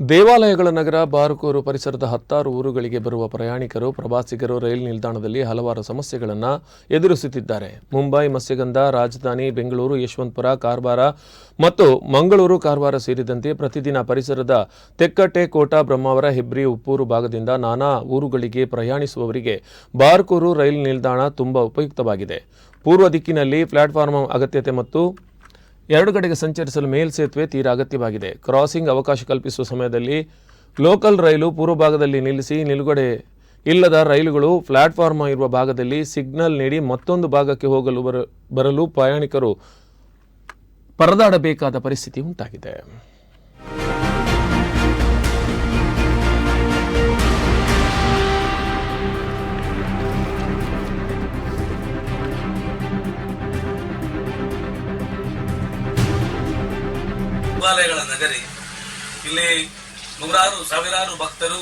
ದೇವಾಲಯಗಳ ನಗರ ಬಾರುಕೂರು ಪರಿಸರದ ಹತ್ತಾರು ಊರುಗಳಿಗೆ ಬರುವ ಪ್ರಯಾಣಿಕರು, ಪ್ರವಾಸಿಗರು ರೈಲು ನಿಲ್ದಾಣದಲ್ಲಿ ಹಲವಾರು ಸಮಸ್ಯೆಗಳನ್ನು ಎದುರಿಸುತ್ತಿದ್ದಾರೆ. ಮುಂಬೈ ಮತ್ಸ್ಯಗಂಧ ರಾಜಧಾನಿ, ಬೆಂಗಳೂರು, ಯಶವಂತಪುರ, ಕಾರವಾರ ಮತ್ತು ಮಂಗಳೂರು, ಕಾರವಾರ ಸೇರಿದಂತೆ ಪ್ರತಿದಿನ ಪರಿಸರದ ತೆಕ್ಕಟ್ಟೆ, ಕೋಟ, ಬ್ರಹ್ಮಾವರ, ಹೆಬ್ರಿ, ಉಪ್ಪೂರು ಭಾಗದಿಂದ ನಾನಾ ಊರುಗಳಿಗೆ ಪ್ರಯಾಣಿಸುವವರಿಗೆ ಬಾರ್ಕೂರು ರೈಲು ನಿಲ್ದಾಣ ತುಂಬ ಉಪಯುಕ್ತವಾಗಿದೆ. ಪೂರ್ವ ದಿಕ್ಕಿನಲ್ಲಿ ಪ್ಲಾಟ್ಫಾರ್ಮ್ ಅಗತ್ಯತೆ ಮತ್ತು ಎರಡು ಕಡೆಗೆ ಸಂಚರಿಸಲು ಮೇಲ್ಸೇತುವೆ ತೀರಾ ಅಗತ್ಯವಾಗಿದೆ. ಕ್ರಾಸಿಂಗ್ ಅವಕಾಶ ಕಲ್ಪಿಸುವ ಸಮಯದಲ್ಲಿ ಲೋಕಲ್ ರೈಲು ಪೂರ್ವ ಭಾಗದಲ್ಲಿ ನಿಲ್ಲಿಸಿ ನಿಲುಗಡೆ ಇಲ್ಲದ ರೈಲುಗಳು ಪ್ಲಾಟ್ಫಾರ್ಮ್ ಇರುವ ಭಾಗದಲ್ಲಿ ಸಿಗ್ನಲ್ ನೀಡಿ ಮತ್ತೊಂದು ಭಾಗಕ್ಕೆ ಹೋಗಲು ಬರ, ಬರಲು ಪ್ರಯಾಣಿಕರು ಪರದಾಡಬೇಕಾದ ಪರಿಸ್ಥಿತಿ ಉಂಟಾಗಿದೆ. ದೇವಾಲಯಗಳ ನಗರಿ. ಇಲ್ಲಿ ನೂರಾರು, ಸಾವಿರಾರು ಭಕ್ತರು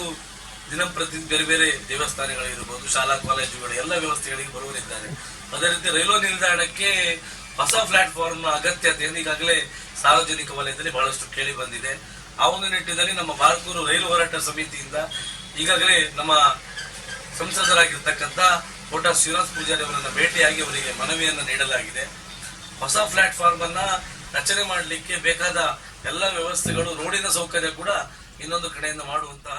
ದಿನಂಪ್ರತಿ ಬೇರೆ ಬೇರೆ ದೇವಸ್ಥಾನಗಳಿರ್ಬೋದು, ಶಾಲಾ ಕಾಲೇಜುಗಳು, ಎಲ್ಲ ವ್ಯವಸ್ಥೆಗಳಿಗೆ ಬರುವರಿದ್ದಾರೆ ಅದೇ ರೀತಿ ರೈಲ್ವೆ ನಿಲ್ದಾಣಕ್ಕೆ ಹೊಸ ಪ್ಲಾಟ್ಫಾರ್ಮ್ ಅಗತ್ಯತೆಯನ್ನು ಈಗಾಗಲೇ ಸಾರ್ವಜನಿಕ ವಲಯದಲ್ಲಿ ಬಹಳಷ್ಟು ಕೇಳಿ ಬಂದಿದೆ. ಆ ಒಂದು ನಿಟ್ಟಿನಲ್ಲಿ ನಮ್ಮ ಬಾರ್ಕೂರು ರೈಲು ಹೋರಾಟ ಸಮಿತಿಯಿಂದ ಈಗಾಗಲೇ ನಮ್ಮ ಸಂಸದರಾಗಿರ್ತಕ್ಕಂಥ ಕೋಟ ಶಿವರಾಜ್ ಪೂಜಾರಿ ಅವರನ್ನು ಭೇಟಿಯಾಗಿ ಅವರಿಗೆ ಮನವಿಯನ್ನು ನೀಡಲಾಗಿದೆ. ಹೊಸ ಪ್ಲಾಟ್ಫಾರ್ಮ್ ಅನ್ನ ರಚನೆ ಮಾಡಲಿಕ್ಕೆ ಬೇಕಾದ ಎಲ್ಲ ವ್ಯವಸ್ಥೆಗಳು ರೋಡಿನ ಸೌಕರ್ಯ ಕೂಡ ಇನ್ನೊಂದು ಕಡೆಯಿಂದ ಮಾಡುವಂತಹ